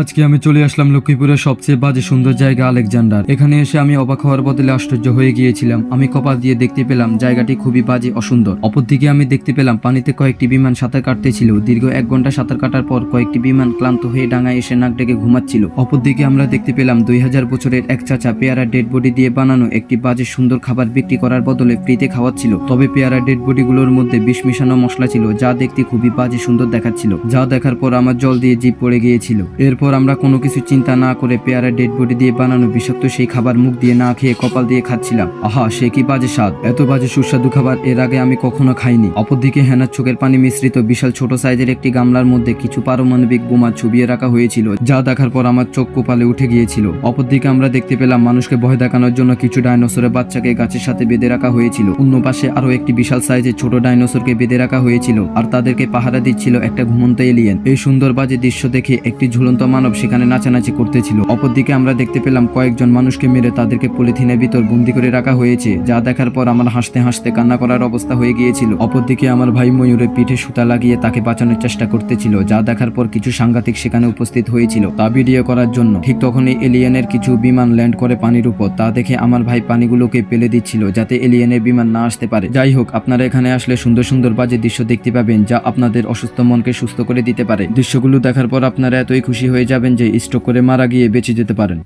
আজকে আমি চলে আসলাম লক্ষ্মীপুরের সবচেয়ে বাজে সুন্দর জায়গা আলেকজান্ডার। এখানে এসে আমি অবাক হওয়ার বদলে আশ্চর্য হয়ে গিয়েছিলাম। আমি কপাল দিয়ে দেখতে পেলাম জায়গাটি খুবই বাজে, অসুন্দর। অপরদিকে আমি দেখতে পেলাম পানিতে কয়েকটি বিমান সাঁতার কাটতেছিল। দীর্ঘ এক ঘণ্টা সাঁতার কাটার পর কয়েকটি বিমান ক্লান্ত হয়ে ডাঙায় এসে নাক ডেকে ঘুমাচ্ছিল। অপরদিকে আমরা দেখতে পেলাম দুই হাজার বছরের এক চাচা পেয়ারা ডেড বডি দিয়ে বানানো একটি বাজে সুন্দর খাবার বিক্রি করার বদলে ফ্রিতে খাওয়াচ্ছিল। তবে পেয়ারা ডেড বডিগুলোর মধ্যে বিষ মিশানো মশলা ছিল, যা দেখতে খুবই বাজে সুন্দর দেখাচ্ছিল। যা দেখার পর আমার জল দিয়ে জিভ পড়ে গিয়েছিল। এরপর আমরা কোনো কিছু চিন্তা না করে পেয়ারা ডেড বডি দিয়ে বানানো বিষাক্ত সেই খাবার মুখ দিয়ে না খেয়ে কপাল দিয়ে খাচ্ছিলাম। আহা, সে কি বাজে স্বাদ? এত বাজে সুস্বাদু খাবার এর আগে আমি কখনো খাইনি। অপরদিকে হেনার চোখের পানি মিশ্রিত বিশাল ছোট সাইজের একটি গামলার মধ্যে কিছু পারমাণবিক বোমা ছবিয়ে রাখা হয়েছিল, যা দেখার পর আমার চোখ কোপালে উঠে গিয়েছিল। অপরদিকে আমরা দেখতে পেলাম মানুষকে ভয় দেখানোর জন্য কিছু ডাইনোসরের বাচ্চাকে গাছের সাথে বেঁধে রাখা হয়েছিল। অন্য পাশে আরও একটি বিশাল সাইজের ছোট ডাইনোসরকে বেঁধে রাখা হয়েছিল, আর তাদেরকে পাহারা দিচ্ছিল একটা ঘুমন্ত এলিয়েন এই সুন্দর বাজে দৃশ্য দেখে একটি ঝুলন্ত মানব সেখানে নাচানাচি করতেছিল। অপরদিকে আমরা দেখতে পেলাম কয়েকজন মানুষকে মেরে তাদেরকে পলিথিনের ভিতর বন্দি করে রাখা হয়েছে, যা দেখার পর আমার হাসতে হাসতে কান্না করার অবস্থা হয়ে গিয়েছিল। অপরদিকে আমার ভাই ময়ূরের পিঠে সুতা লাগিয়ে তাকে বাঁচানোর চেষ্টা করতেছিল, যা দেখার পর কিছু সাংঘাতিক সেখানে উপস্থিত হয়েছিল। তা ভিডিও করার জন্য ঠিক তখনই এলিয়েনের কিছু বিমান ল্যান্ড করে পানির উপর। তা দেখে আমার ভাই পানিগুলোকে পেলে দিচ্ছিল, যাতে এলিয়েনের বিমান না আসতে পারে। যাই হোক, আপনারা এখানে আসলে সুন্দর সুন্দর বাজে দৃশ্য দেখতে পাবেন, যা আপনাদের অসুস্থ মনকে সুস্থ করে দিতে পারে। দৃশ্যগুলো দেখার পর আপনারা এতই খুশি হয়ে যাবেন যে স্ট্রোক করে মারা গিয়ে বেঁচে যেতে পারেন।